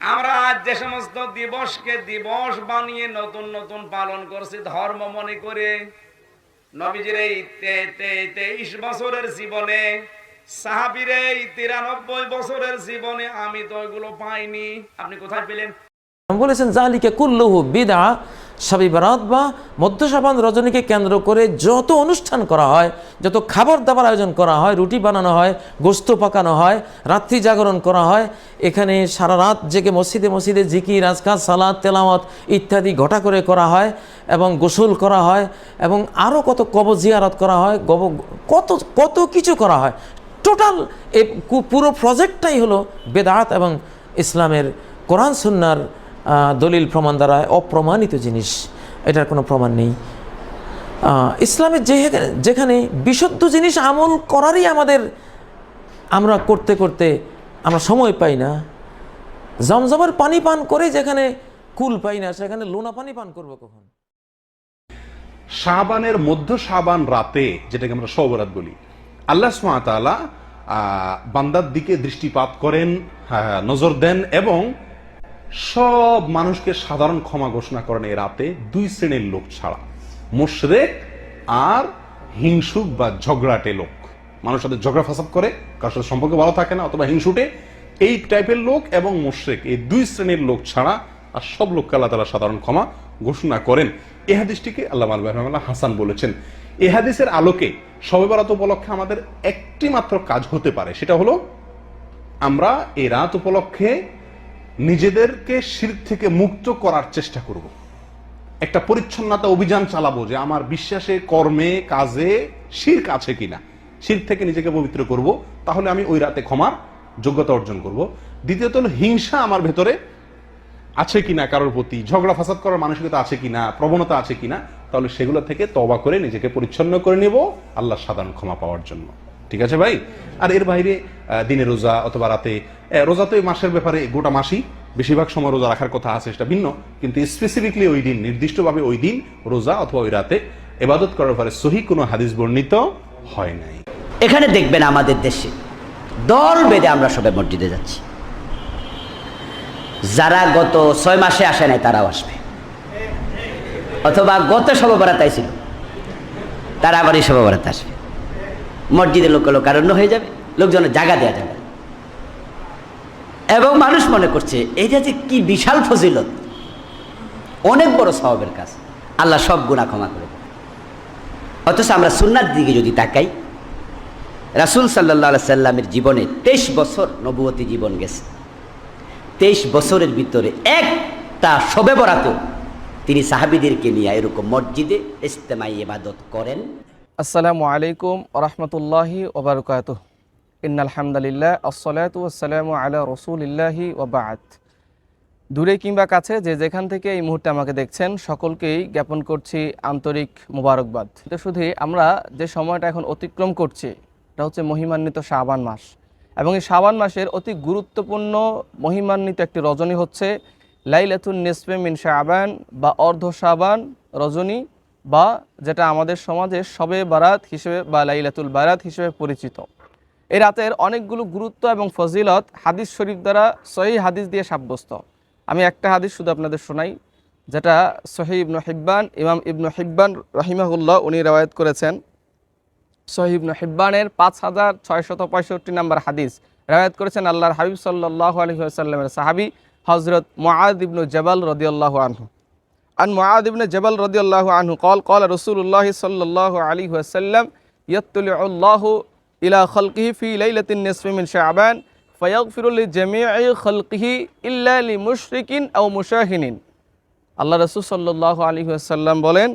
আমরা আজ যে সমস্ত দিবসকে দিবস বানিয়ে নতুন নতুন পালন করছি, ধর্ম মনে করে নবীজির এই তেইশ বছরের জীবনে, সাহাবির এই তিরানব্বই বছরের জীবনে আমি তো ওইগুলো পাইনি। আপনি কোথায় পেলেন? বলেছেন, জালিকে কুল্লুহু বিদা সাবি বারাত বা মধ্য সাবান রজনীকে কেন্দ্র করে যত অনুষ্ঠান করা হয়, যত খাবার দাবার আয়োজন করা হয়, রুটি বানানো হয়, গোস্ত পাকানো হয়, রাত্রি জাগরণ করা হয়, এখানে সারা রাত জেগে মসজিদে মসজিদে জিকি রাজকাজ সালাদ তেলাওয়াত ইত্যাদি ঘটা করে করা হয় এবং গোসল করা হয় এবং আরও কত কব জিয়ারত করা হয় গব কত কত কিছু করা হয়। টোটাল এ পুরো প্রজেক্টটাই হলো বেদাত এবং ইসলামের কোরআন, সুন্নার দলিল প্রমাণ দ্বারা অপ্রমাণিত জিনিস। এটার কোনো প্রমাণ নেই। ইসলামের যে যেখানে বিশুদ্ধ জিনিস আমল করারই আমাদের, আমরা করতে করতে আমরা সময় পাই না। জমজমের পানি পান করে যেখানে কুল পাই না, সেখানে লোনা পানি পান করব কখন? শাবানের মধ্য শাবান রাতে, যেটাকে আমরা সবরাত বলি, আল্লাহ সুমাতালা বান্দার দিকে দৃষ্টিপাত করেন নজর দেন এবং সব মানুষকে সাধারণ ক্ষমা ঘোষণা করেন এই রাতে দুই শ্রেণির লোক ছাড়া। মুশরেক আর হিংসুক বা ঝগড়াটে লোক। মানুষের সাথে ঝগড়া ফাসাদ করে, কারোর সাথে সম্পর্ক ভালো থাকে না অথবা হিংসুটে। এই টাইপের লোক এবং মুশরেক, এই দুই শ্রেণির লোক ছাড়া আর সব লোককে আল্লাহ তালা সাধারণ ক্ষমা ঘোষণা করেন। এ হাদিসটিকে আল্লাহ আল্লাহ হাসান বলেছেন। এ হাদিসের আলোকে সবে উপলক্ষে আমাদের একটি মাত্র কাজ হতে পারে, সেটা হলো আমরা এই রাত উপলক্ষে নিজেদেরকে শির থেকে মুক্ত করার চেষ্টা করব। একটা পরিচ্ছন্নতা অভিযান চালাবো যে আমার বিশ্বাসে, কর্মে, কাজে শির্ক আছে কিনা। শির থেকে নিজেকে পবিত্র করব, তাহলে আমি ওই রাতে ক্ষমার যোগ্যতা অর্জন করব। দ্বিতীয়ত হলো হিংসা আমার ভেতরে আছে কিনা কারোর প্রতি, ঝগড়া ফাসাদ করার মানসিকতা আছে কিনা, প্রবণতা আছে কিনা, তাহলে সেগুলো থেকে তবা করে নিজেকে পরিচ্ছন্ন করে নেব আল্লাহ সাধারণ ক্ষমা পাওয়ার জন্য। ঠিক আছে ভাই? আর এর বাইরে দিনে রোজা অথবা রাতে রোজা তো এই মাসের ব্যাপারে গোটা মাসই বেশিরভাগ সময় রোজা রাখার কথা আছে, সেটা ভিন্ন। কিন্তু স্পেসিফিকলি ওই দিন, নির্দিষ্টভাবে ওই দিন রোজা অথবা ওই রাতে এবাদত করার পরে সহি কোনো হাদিস বর্ণিত হয় নাই। এখানে দেখবেন আমাদের দেশে দল বেঁধে আমরা সবাই মসজিদে যাচ্ছি। যারা গত ছয় মাসে আসে নাই, তারাও আসবে। অথবা গত সববরাতাই ছিল তারা আবার এই সববরাতে আসবে। মসজিদে লোক লোকারণ্য হয়ে যাবে লোকজনের জায়গা দেওয়া যাবে। এবং মানুষ মনে করছে, এটা যে কি বিশাল ফজিলত। অনেক বড় স্বভাবের কাজ। আল্লাহ সব গুণা ক্ষমা করে। অথচ আমরা সুন্নার দিকে যদি তাকাই, রাসুল সাল্লাহ সাল্লামের জীবনে তেইশ বছর নবুয়তী জীবন গেছে। তেইশ বছরের ভিতরে একটা শবে বরাতেও তিনি সাহাবিদেরকে নিয়ে এরকম মসজিদে ইস্তেমাই ইবাদত করেন। আসসালামু আলাইকুম রহমতুল্লাহি ওবরকাত ইন্নালহামদুলিল্লাহ আসসালাতু আসসালামু আলা রসুলিল্লাহি ওবাত দূরে কিংবা কাছে যে যেখান থেকে এই মুহূর্তে আমাকে দেখছেন, সকলকেই জ্ঞাপন করছি আন্তরিক মোবারকবাদ। এটা শুধু আমরা যে সময়টা এখন অতিক্রম করছি, এটা হচ্ছে মহিমান্বিত শাবান মাস। এবং এই শাবান মাসের অতি গুরুত্বপূর্ণ, মহিমান্বিত একটি রজনী হচ্ছে লাইলাতুন নিসফে মিন শাবান বা অর্ধ শাবান রজনী। বা যেটা আমাদের সমাজে সবে বারাত হিসেবে বা লাইলাতুল বারাত হিসেবে পরিচিত। এই রাতের অনেকগুলো গুরুত্ব এবং ফজিলত হাদিস শরীফ দ্বারা সহি হাদিস দিয়ে সাব্যস্ত। আমি একটা হাদিস শুধু আপনাদের শোনাই, যেটা সহি ইবনু হিব্বান, ইমাম ইবনু হিব্বান রহিমাহুল্লাহ উনি রেওয়ায়ত করেছেন। সহি ইবনু হিব্বানের পাঁচ হাজার ছয়শত পঁয়ষট্টি নম্বর হাদিস রেওয়ায়ত করেছেন আল্লাহর হাবিব সাল্লাহ আলহিহাসাল্লামের সাহাবি হজরত মুআদ ইবনু জবাল রদিয়াল্লাহু আনহু। عن معاذ بن جبل رضي الله عنه قال قال رسول الله صلى الله عليه وسلم يطلع الله إلى خلقه في ليلة النصف من شعبان فيغفر لجميع خلقه إلا لمشرك أو مشاهن আল্লাহ রসুল সাল্লাহ আলী আসাল্লাম বলেন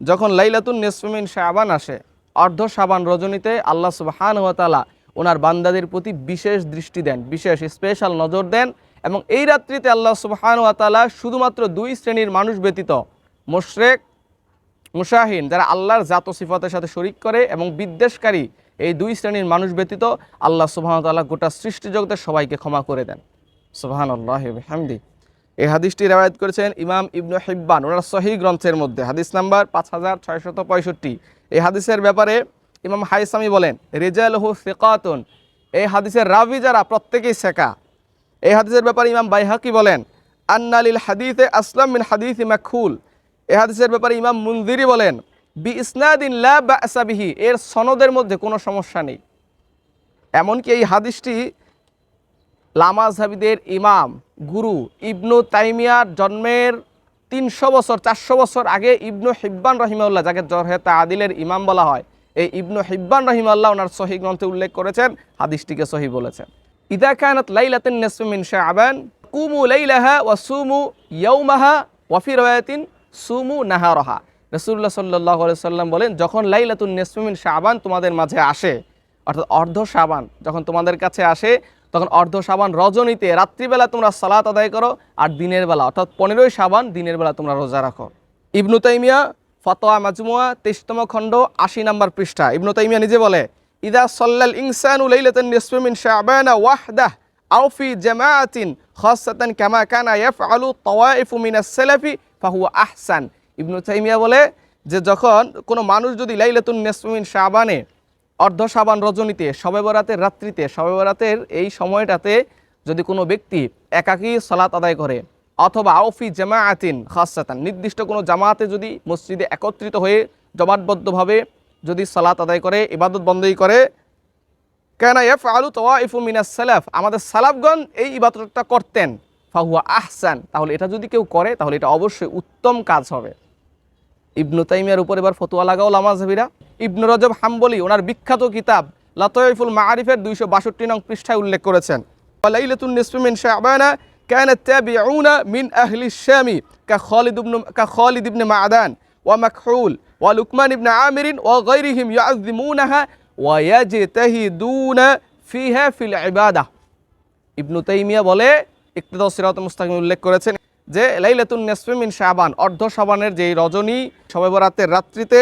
যখন লাইলাতুন নিসফিমিন শাবান আসে অর্ধ শাবান রজনীতে আল্লাহ সুবহান ওয়া তাআলা ওনার বান্দাদের প্রতি বিশেষ দৃষ্টি দেন বিশেষ স্পেশাল নজর দেন এবং এই রাত্রিতে আল্লাহ সুবহান ওয়া তাআলা শুধুমাত্র দুই শ্রেণির মানুষ ব্যতীত মুশরেক, মুশাহিন, যারা আল্লাহর জাত সিফতের সাথে শরিক করে এবং বিদ্বেষকারী, এই দুই শ্রেণির মানুষ ব্যতীত আল্লাহ তাআলা গোটা সৃষ্টি সবাইকে ক্ষমা করে দেন। সুবহান আল্লাহ হামদি এই হাদিসটি রেওয়ায়ত করেছেন ইমাম ইবনু হিব্বান, ওনার সহি গ্রন্থের মধ্যে। হাদিস নাম্বার পাঁচ হাজার ছয়শত পঁয়ষট্টি। এই হাদিসের ব্যাপারে ইমাম হাইসামি বলেন রেজাল হু ফিকাতুন এই হাদিসের রাবি যারা, প্রত্যেকেই শেখা। এই হাদিসের ব্যাপারে ইমাম বাইহাকি বলেন, আন্নালিল হাদিসে আসলাম মিন হাদিস মাখুল এই হাদিসের ব্যাপারে ইমাম মুনজিরি বলেন বি ইসনাদিন লা বিহি, এর সনদের মধ্যে কোনো সমস্যা নেই। এমনকি এই হাদিসটি লামাজহাবিদের ইমাম, গুরু ইবনু তাইমিয়ার জন্মের তিনশো বছর, চারশো বছর আগে ইবনু হিব্বান রহিমাউল্লাহ যাকে জরহেতা আদিলের ইমাম বলা হয়, এই ইবনু হিব্বান রহিমাল্লাহ ওনার সহি গ্রন্থে উল্লেখ করেছেন, হাদিসটিকে সহি বলেছেন। ইদা কানাত লাইলাতিন নিসফি মিন শাবান কুমু লাইলাহা ওয়া সুমু ইয়াউমাহা ওয়া ফি রাওয়ায়াতিন সুমু নাহারাহা রাসূলুল্লাহ সাল্লাল্লাহু আলাইহি সাল্লাম বলেন, যখন লাইলাতুন নিসফি মিন শাবান তোমাদের মাঝে আসে, অর্থাৎ অর্ধ শাবান যখন তোমাদের কাছে আসে, তখন অর্ধ শাবান রজনীতে রাত্রিবেলা তোমরা সালাত আদায় করো আর দিনের বেলা, অর্থাৎ পনেরোই শাবান দিনের বেলা তোমরা রোজা রাখো। ইবনু তাইমিয়া, ফতোয়া মাজমুয়া, তেইশতম খণ্ড, আশি নম্বর পৃষ্ঠা। ইবনু তাইমিয়া নিজে বলে ইদা সল্লাল ইনসানু লাইলাতান নিসফি মিন শাবানা ওয়াহদাহ আও ফি জামাআতিন খাসাতান কামা কানা ইয়াফআলু তাওয়াইফু মিনাস সালাফি ফাহুয়া আহসান। ইবনু তাইমিয়া বলে যে যখন কোনো মানুষ যদি লাইলাতুন নিসফি মিন শাবানে অর্ধ সাবান রজনীতে, শবে বরাতের রাত্রিতে, শবে বরাতের এই সময়টাতে যদি কোনো ব্যক্তি একাকী সলাত আদায় করে অথবা আউফি জামাআতিন খাসাতান, নির্দিষ্ট কোনো জামাতে যদি মসজিদে একত্রিত হয়ে জমাটবদ্ধভাবে যদি সালাত আদায় করে ইবাদত বন্দী করে কেন এফ আলু তোয়া ইফু মিনাস সালাফ আমাদের সালাফগণ এই ইবাদতটা করতেন ফাহুয়া আহসান তাহলে এটা যদি কেউ করে তাহলে এটা অবশ্যই উত্তম কাজ হবে ইবনু তাইমিয়ার উপর এবার ফতোয়া লাগাও লামাজহাবিরা ইবনু রজব হাম্বলি ওনার বিখ্যাত কিতাব লাতয়ফুল মাআরিফের দুইশো বাষট্টি নং পৃষ্ঠায় উল্লেখ করেছেন লাইলাতুন নিসফি মিন শাবানা كان التابعون من أهل الشام كخالد بن كخالد بن معدان ওয়া মাকহুল بن লুকমান وغيرهم يعظمونها ওয়া فيها في العبادة ابن تيمية ফিল ইবাদাহ ইবনু তাইমিয়া বলে ইকতিদা সিরাত মুস্তাকিম উল্লেখ করেছেন যে, লাইলাতুন নিসফি মিন শাবান, অর্ধ শাবানের যেই রজনী শবে বরাতের রাত্রিতে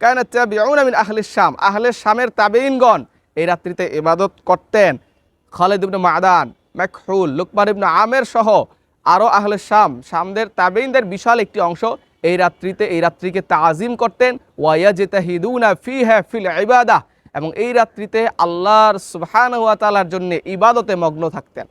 কায়না তাবিউনা মিন আহলে শাম, আহলে শামের তাবেইনগণ এই রাত্রিতে ইবাদত করতেন। খালিদ ইবনে মাদান, মাকহুল, লুকমান ইবনে আমের সহ আরও আহলে শাম, শামদের তাবেইনদের বিশাল একটি অংশ এই রাত্রিতে, এই রাত্রিকে তাজিম করতেন। ওয়াইয়া জেতাহিদুনা ফি হ্যা ফিল ইবাদা। এবং এই রাত্রিতে আল্লাহর সুবহান ওয়া তালার জন্য ইবাদতে মগ্ন থাকতেন।